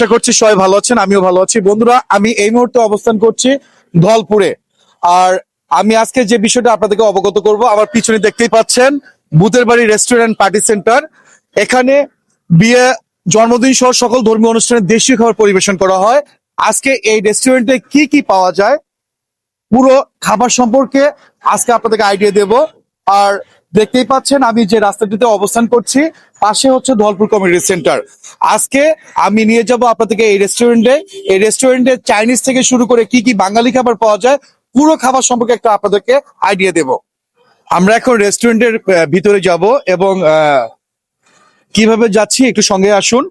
আশা করছি সবাই ভালো আছেন, আমিও ভালো আছি। বন্ধুরা, আমি এই মুহূর্তে অবস্থান করছি ধলপুরে। আর আমি আজকে যে বিষয়টা আপনাদেরকে অবগত করব, আমার পিছনে দেখতেই পাচ্ছেন বুতের বাড়ি রেস্টুরেন্ট পার্টি সেন্টার। এখানে বিয়ে, জন্মদিন সহ সকল ধর্মীয় অনুষ্ঠানে দেশীয় খাবার পরিবেশন করা হয়। আজকে এই রেস্টুরেন্টে কি কি পাওয়া যায়, পুরো খাবার সম্পর্কে আজকে আপনাদেরকে আইডিয়া দেব। আর দেখতেই পাচ্ছেন, আমি যে রাস্তাটিতে অবস্থান করছি, পাশে হচ্ছে ধলপুর কমিউনিটি সেন্টার। আজকে আমি নিয়ে যাব আপনাদেরকে এই রেস্টুরেন্টে। এই রেস্টুরেন্টে চাইনিজ থেকে শুরু করে কি কি বাঙালি খাবার পাওয়া যায়, পুরো খাবার সম্পর্কে একটা আপনাদেরকে আইডিয়া দেব। আমরা এখন রেস্টুরেন্টের ভিতরে যাব এবং কীভাবে যাচ্ছি একটু সঙ্গে আসুন।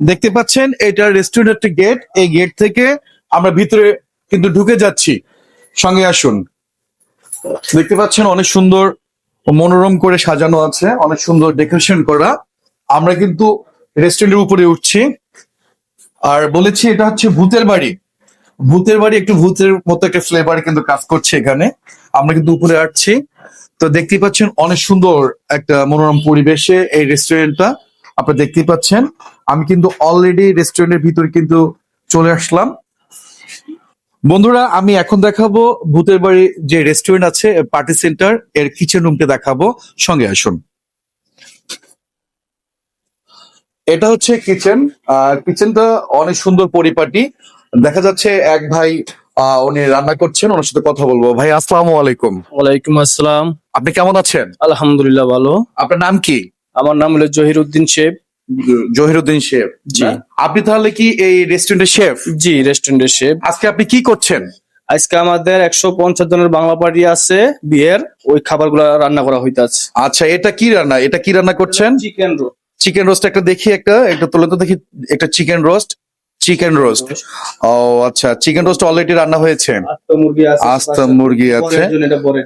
দেখতে পাচ্ছেন, এটা রেস্টুরেন্টের গেট। এই গেট থেকে আমরা ভিতরে কিন্তু ঢুকে যাচ্ছি। সঙ্গে আসুন। দেখতে পাচ্ছেন, অনেক সুন্দর মনোরম করে সাজানো আছে, অনেক সুন্দর ডেকোরেশন করা। আমরা কিন্তু রেস্টুরেন্টের উপরে উঠছি। আর বলেছি এটা হচ্ছে ভূতের বাড়ি। ভূতের বাড়ি একটু ভূতের মতো একটা ফ্লেভার কিন্তু কাজ করছে এখানে। আমরা কিন্তু উপরে আসছি। তো দেখতেই পাচ্ছেন অনেক সুন্দর একটা মনোরম পরিবেশে এই রেস্টুরেন্টটা আপনারা দেখতেই পাচ্ছেন। আমি কিন্তু অলরেডি রেস্টুরেন্টের ভিতরে কিন্তু চলে আসলাম। বন্ধুরা আমি এখন দেখাবো ভূতের বাড়ি যে রেস্টুরেন্ট আছে পার্টি সেন্টার এর কিচেন রুমকে দেখাবো। সঙ্গে আসুন। এটা হচ্ছে কিচেন আর কিচেনটা অনেক সুন্দর পরিপাটি। দেখা যাচ্ছে এক ভাই আহ, উনি রান্না করছেন ওনার সাথে কথা বলব। ভাই আসসালামু আলাইকুম। ওয়ালাইকুম আসসালাম। আপনি কেমন আছেন? আলহামদুলিল্লাহ ভালো। আপনার নাম কি? আমার নাম হলো জহির উদ্দিন শেখ। জহিরুদ্দিন শেফ। জি। আপনি তাহলে কি এই রেস্টুরেন্টের শেফ জি রেস্টুরেন্টের শেফ আজকে আপনি কি করছেন? আজকে আমাদের একশো পঞ্চাশ জনের বাংলা পার্টি আছে বিয়ের। ওই খাবারগুলো রান্না করা হইতাছে। আচ্ছা এটা কি রান্না? এটা কি রান্না করছেন? চিকেন রোস্ট চিকেন রোস্ট একটা দেখি একটা একটা তুলে তো দেখি একটা চিকেন রোস্ট চিকেন রোস্ট ও আচ্ছা চিকেন রোস্ট অলরেডি রান্না হয়েছে? আস্ত মুরগি আছে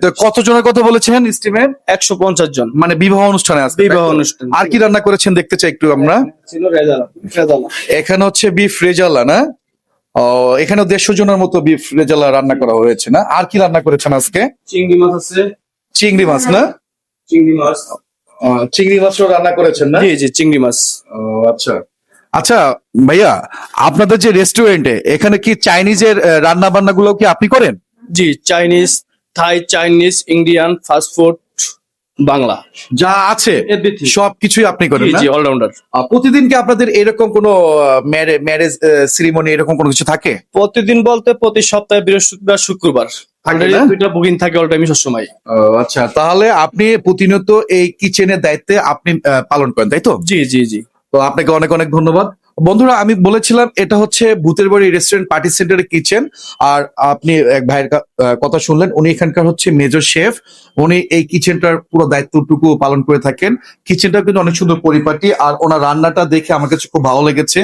তো কতজনের কথা বলেছেন স্টিমের একশো পঞ্চাশ জন। মানে বিবাহ অনুষ্ঠানে আছে বিবাহ অনুষ্ঠান। আর কি রান্না করেছেন দেখতে চাই একটু আমরা? এখানে হচ্ছে বিফ রেজালা না? ও এখানে দেড়শো জনের মতো বিফ রেজালা রান্না করা হয়েছে না? আর কি রান্না করেছেন আজকে? চিংড়ি মাছ আছে। চিংড়ি মাছ না? চিংড়ি মাছ। চিংড়ি মাছও রান্না করেছেন না? জি জি চিংড়ি মাছ। ও আচ্ছা। আচ্ছা ভাইয়া আপনাদের যে রেস্টুরেন্টে এখানে কি চাইনিজের রান্না বান্না গুলো কি আপনি করেন? জি Chinese Thai Chinese Indian fast food Bangla. যা আছে. সবকিছুই আপনি করেন জি অলরাউন্ডার প্রতিদিন কি আপনাদের এরকম কোনো ম্যারেজ সিরিমনি এরকম কোনো কিছু থাকে? প্রতিদিন বলতে প্রতি সপ্তাহে বৃহস্পতিবার শুক্রবার। থাকে Already দুইটা বুকিং থাকে অল টাইমই সবসময়। আচ্ছা তাহলে আপনি প্রতিনিয়ত এই কিচেনের দায়িত্বে আপনি পালন করেন তাই তো? জি জি জি। তো আপনাকে অনেক অনেক ধন্যবাদ। বন্ধুরা, আমি বলেছিলাম এটা হচ্ছে ভূতের বাড়ি রেস্টুরেন্ট পার্টি সেন্টারের কিচেন আর আপনি এক ভাইয়ের কথা শুনলেন, উনি এখানকার হচ্ছে মেজর শেফ উনি এই কিচেনটার পুরো দায়িত্বটুকু পালন করে থাকেন। কিচেনটা কিন্তু অনেক সুন্দর পরিপাটি, আর ওনার রান্নাটা দেখে আমার কাছে খুব ভালো লেগেছে।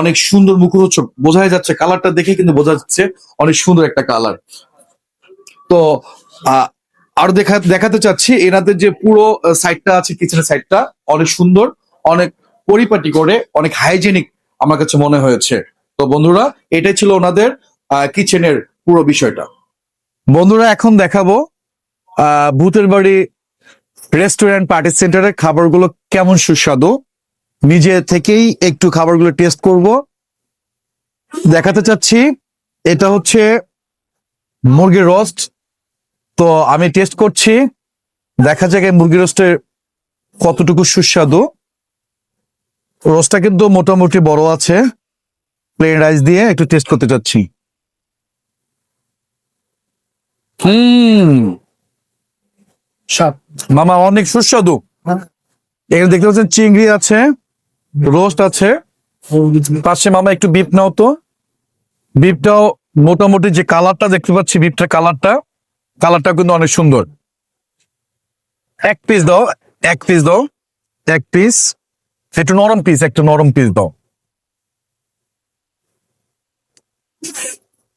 অনেক সুন্দর মুখরোচক বোঝাই যাচ্ছে কালারটা দেখে কিন্তু বোঝা যাচ্ছে অনেক সুন্দর একটা কালার তো আরও দেখা, দেখাতে চাচ্ছি, এনাদের যে পুরো সাইডটা আছে কিচেনের সাইডটা অনেক সুন্দর, অনেক পরিপাটি করে অনেক হাইজেনিক আমার কাছে মনে হয়েছে। তো বন্ধুরা, এটাই ছিল ওনাদের কিচেনের পুরো বিষয়টা। বন্ধুরা, এখন দেখাবো ভূতের বাড়ি রেস্টুরেন্ট পার্টি সেন্টারের খাবারগুলো কেমন সুস্বাদু। নিজে থেকেই একটু খাবারগুলো টেস্ট করব। দেখাতে চাচ্ছি, এটা হচ্ছে মুরগির রোস্ট তো আমি টেস্ট করছি, দেখা যাক এই মুরগি রোস্টের কতটুকু সুস্বাদু। রোস্টটা কিন্তু মোটামুটি বড় আছে। প্লেন রাইস দিয়ে একটু টেস্ট করতে চাচ্ছি। হুম। মামা অনেক সুস্বাদু। এখানে দেখতে পাচ্ছেন চিংড়ি আছে রোস্ট আছে। পাশে মামা একটু বিপ নাও তো। বিপটাও মোটামুটি যে কালারটা দেখতে পাচ্ছি বিপটার কালারটা কালারটা কিন্তু অনেক সুন্দর। এক পিস দাও এক পিস দাও এক পিস একটু নরম পিস একটু নরম পিস দাও।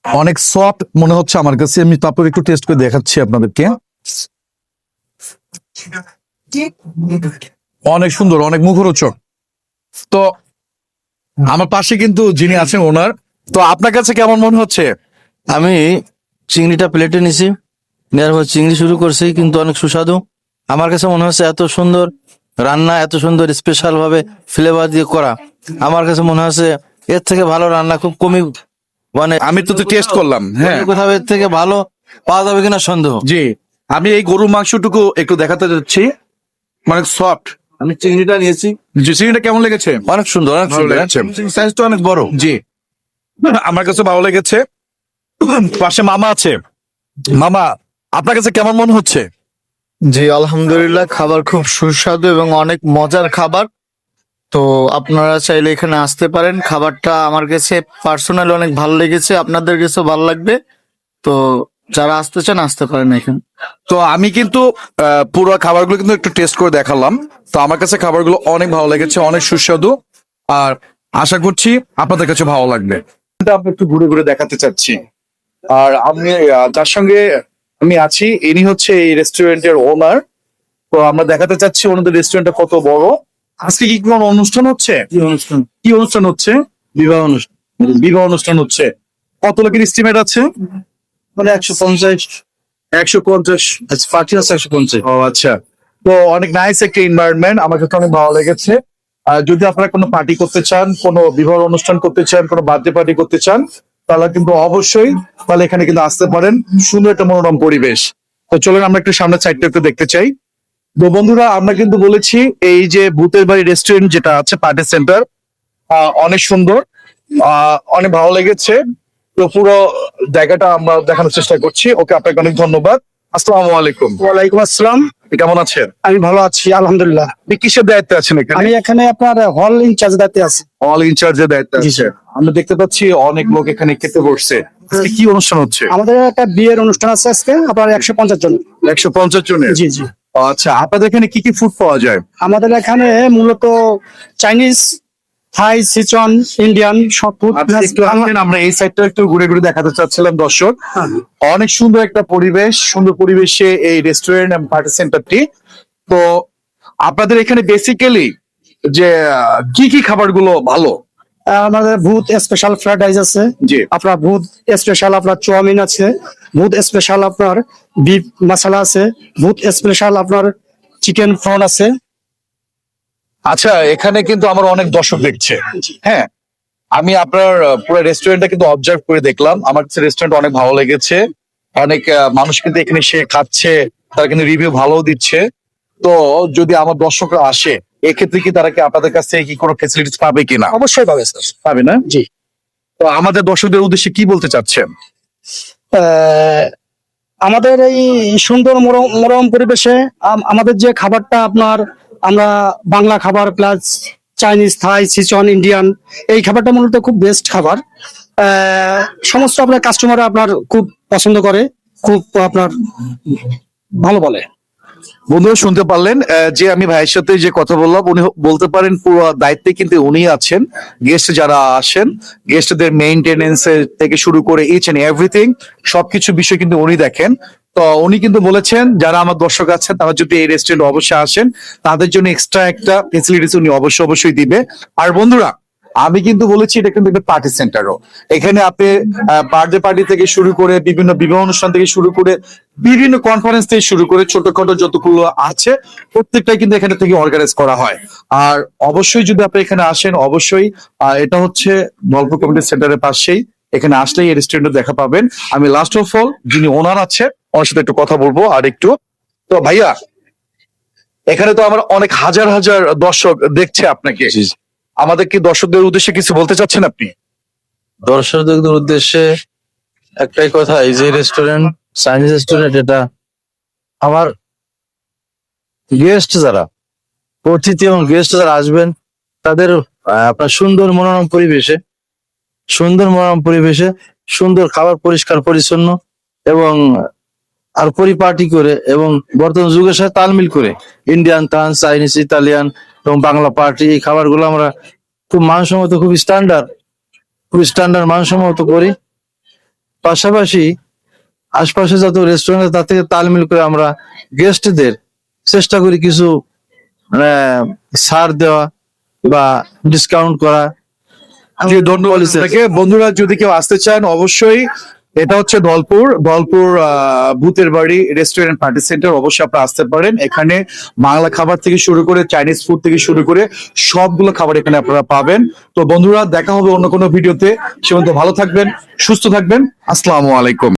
অনেক সফট মনে হচ্ছে আমার কাছে। আমি তারপর একটু টেস্ট করে দেখাচ্ছি আপনাদেরকে। অনেক সুন্দর, অনেক মুখরোচক। তো আমার পাশে কিন্তু যিনি আছেন ওনার, তো আপনার কাছে কেমন মনে হচ্ছে? আমি চিংড়িটা প্লেটে নিছি, নেওয়ার পর চিংড়ি শুরু করছি, কিন্তু অনেক সুস্বাদু। আমার কাছে মনে হচ্ছে এত সুন্দর রান্না এত সুন্দর স্পেশাল ভাবে ফ্লেভার দিয়ে করা। আমার কাছে মনে হচ্ছে এর থেকে ভালো রান্না খুব কমই মানে আমি তো টেস্ট করলাম হ্যাঁ। কোথাও এর থেকে ভালো পাওয়া যাবে কিনা সন্দেহ। জি আমি এই গরু মাংসটুকু একটু দেখাতে যাচ্ছি। মানে সফট আমি চিংড়িটা নিয়েছি। জি চিংড়িটা কেমন লেগেছে? অনেক সুন্দর অনেক সুন্দর। লেগেছে। সাইজটা অনেক বড়। জি। আমার কাছে ভালো লেগেছে। পাশে মামা আছে। মামা আপনার কাছে কেমন মনে হচ্ছে? জি আলহামদুলিল্লাহ খাবার খুব সুস্বাদু এবং অনেক মজার খাবার। তো আপনারা চাইলে এখানে আসতে পারেন। খাবারটা আমার কাছে পার্সোনালি অনেক ভালো লেগেছে আপনাদের কাছেও ভালো লাগবে। তো যারা আসতে চান আসতে পারেন এখানে। তো আমি কিন্তু আহ, পুরো খাবারগুলো কিন্তু একটু টেস্ট করে দেখালাম। তো আমার কাছে খাবারগুলো অনেক ভালো লেগেছে অনেক সুস্বাদু। আর আশা করছি আপনাদের কাছে ভালো লাগবে। এটা আমি একটু ঘুরে ঘুরে দেখাতে চাচ্ছি। আর আমি যার সঙ্গে আমি আছি ইনি হচ্ছে এই রেস্টুরেন্টের ওনার তো আমরা দেখাতে চাচ্ছি ওনাদের রেস্টুরেন্টটা কত বড়। আজকে কি কোনো অনুষ্ঠান হচ্ছে? কি অনুষ্ঠান? কি অনুষ্ঠান হচ্ছে? বিবাহ অনুষ্ঠান। বিবাহ অনুষ্ঠান হচ্ছে। কত লোকের এস্টিমেট আছে? মানে একশো পঞ্চাশ। একশো পঞ্চাশ। পার্টি আছে একশো পঞ্চাশ। ও আচ্ছা। তো অনেক নাইস একটা এনভায়রনমেন্ট আমার কাছে অনেক ভালো লেগেছে। আর যদি আপনারা কোনো পার্টি করতে চান কোনো বিবাহ অনুষ্ঠান করতে চান কোনো বার্থডে পার্টি করতে চান তাহলে কিন্তু অবশ্যই তাহলে এখানে কিন্তু আসতে পারেন। সুন্দর একটা মনোরম পরিবেশ। তো চলুন আমরা একটু সামনে সাইডটা একটু দেখতে চাই। তো বন্ধুরা আমরা কিন্তু বলেছি এই যে ভূতের বাড়ি রেস্টুরেন্ট যেটা আছে পার্টি সেন্টার অনেক সুন্দর অনেক ভালো লেগেছে। তো পুরো জায়গাটা আমরা দেখানোর চেষ্টা করছি। ওকে আপনাকে অনেক ধন্যবাদ। আসসালামু আলাইকুম। ওয়ালাইকুম আসসালাম। কেমন আছেন? আমি ভালো আছি আলহামদুলিল্লাহ। আপনি কিসের দায়িত্বে আছেন এখানে? আমি এখানে আপনার হল ইনচার্জ দায়িত্বে আছি। অল ইনচার্জের দায়িত্বে আছে আমরা দেখতে পাচ্ছি অনেক লোক এখানে খেতে বসছে। আজকে কি অনুষ্ঠান হচ্ছে? আমাদের একটা বিয়ের অনুষ্ঠান আছে আজকে আপনার একশো পঞ্চাশ জন। একশো পঞ্চাশ জনের? জি জি। আচ্ছা আপনাদের এখানে কি কি ফুড পাওয়া যায়? আমাদের এখানে মূলত চাইনিজ থাই সিচন ইন্ডিয়ান সব ফুড আসেন, আমরা এই সাইডটা একটু ঘুরে ঘুরে দেখাতে চাচ্ছিলাম দর্শক। অনেক সুন্দর একটা পরিবেশ সুন্দর পরিবেশে এই রেস্টুরেন্ট এবং পার্টি সেন্টারটি তো আপনাদের এখানে বেসিক্যালি যে কি কি খাবারগুলো ভালো? আমাদের ভূত স্পেশাল ফ্রাইড রাইস আছে। জি। আপনার ভূত স্পেশাল আপনার চাউমিন আছে। ভূত স্পেশাল আপনার বিফ মশলা আছে। ভূত স্পেশাল আপনার চিকেন ফ্রন আছে। আচ্ছা এখানে কিন্তু আমার অনেক দর্শক দেখছে। হ্যাঁ আমি আপনার পুরো রেস্টুরেন্টটা কিন্তু অবজার্ভ করে দেখলাম। আমার কাছে রেস্টুরেন্ট অনেক ভালো লেগেছে। অনেক মানুষ কিন্তু এখানে সে খাচ্ছে তারা কিন্তু রিভিউ ভালো দিচ্ছে। তো যদি আমার দর্শকরা আসে এক্ষেত্রে কি তারা কি আপনাদের কাছ থেকে কি কোনো ফেসিলিটিস পাবে কিনা? অবশ্যই পাবে স্যার। পাবে না? জি। তো আমাদের দর্শকদের উদ্দেশ্যে কি বলতে চাচ্ছেন? আমাদের এই সুন্দর মনোরম পরিবেশে আম- আমাদের যে খাবারটা আপনার আমরা বাংলা খাবার plus Chinese Thai Szechuan Indian এই খাবারটা মূলত খুব বেস্ট খাবার। আহ, সমস্ত আপনার কাস্টমার আপনার খুব পছন্দ করে খুব আপনার ভালো বলে। বন্ধুরা, শুনতে পারলেন যে আমি ভাইয়ের সাথে যে কথা বললাম, উনি বলতে পারেন পুরো দায়িত্বে কিন্তু উনি আছেন। গেস্ট যারা আসেন গেস্টদের মেইনটেনেন্স থেকে শুরু করে ইচ এন্ড এভরিথিং সবকিছু বিষয় কিন্তু উনি দেখেন। তো উনি কিন্তু বলেছেন, যারা আমার দর্শক আছেন, তারা যদি এই রেস্টুরেন্ট অবশ্যই আসেন, তাদের জন্য এক্সট্রা একটা ফেসিলিটিস উনি অবশ্যই অবশ্যই দিবে। আর বন্ধুরা আমি কিন্তু বলেছি এটা কিন্তু একটা পার্টি সেন্টারও এখানে আপনি বার্থডে পার্টি থেকে শুরু করে বিভিন্ন বিবাহ অনুষ্ঠান থেকে শুরু করে বিভিন্ন কনফারেন্স থেকে শুরু করে ছোটখাটো যতগুলো আছে, প্রত্যেকটাই কিন্তু এখানে থেকে অর্গানাইজ করা হয়। আর অবশ্যই যদি আপনি এখানে আসেন, অবশ্যই এটা হচ্ছে গল্প কমিটি সেন্টারের পাশেই। এখানে আসলেই এই রেস্টুরেন্টে দেখা পাবেন। আমি লাস্ট অফ অল যিনি ওনার আছে, ওনার সাথে একটু কথা বলব আর একটু। তো ভাইয়া, এখানে তো আমার অনেক হাজার হাজার দর্শক দেখছে আপনাকে। আমাদের কি দর্শকদের উদ্দেশ্যে কিছু বলতে চাচ্ছেন আপনি? দর্শকদের উদ্দেশ্যে একটাই কথা, এই যে রেস্টুরেন্ট চাইনিজ রেস্টুরেন্ট এটা আমার গেস্ট যারা অতিথি এবং গেস্ট যারা আসবেন, তাদের আপনার সুন্দর মনোরম পরিবেশে, সুন্দর মনোরম পরিবেশে, সুন্দর খাবার পরিষ্কার পরিচ্ছন্ন এবং আর পরিপাটি করে এবং বর্তমান যুগের সাথে তালমিল করে ইন্ডিয়ান তান চাইনিজ ইতালিয়ান এবং বাংলা পার্টি এই খাবারগুলো আমরা খুব মানসম্মত খুব স্ট্যান্ডার্ড খুব স্ট্যান্ডার্ড মানসম্মত করি। পাশাপাশি আশপাশে যত রেস্টুরেন্ট আছে তার থেকে তালমিল করে আমরা গেস্টদের চেষ্টা করি কিছু মানে ছাড় দেওয়া বা ডিসকাউন্ট করা। ধন্যবাদ বন্ধুরা যদি কেউ আসতে চান অবশ্যই এটা হচ্ছে দলপুর দলপুর ভূতের বাড়ি রেস্টুরেন্ট পার্টি সেন্টার অবশ্যই আপনারা আসতে পারেন। এখানে বাংলা খাবার থেকে শুরু করে চাইনিজ ফুড থেকে শুরু করে সবগুলো খাবার এখানে আপনারা পাবেন। তো বন্ধুরা, দেখা হবে অন্য কোনো ভিডিওতে। সে ভালো থাকবেন, সুস্থ থাকবেন। আসসালামু আলাইকুম।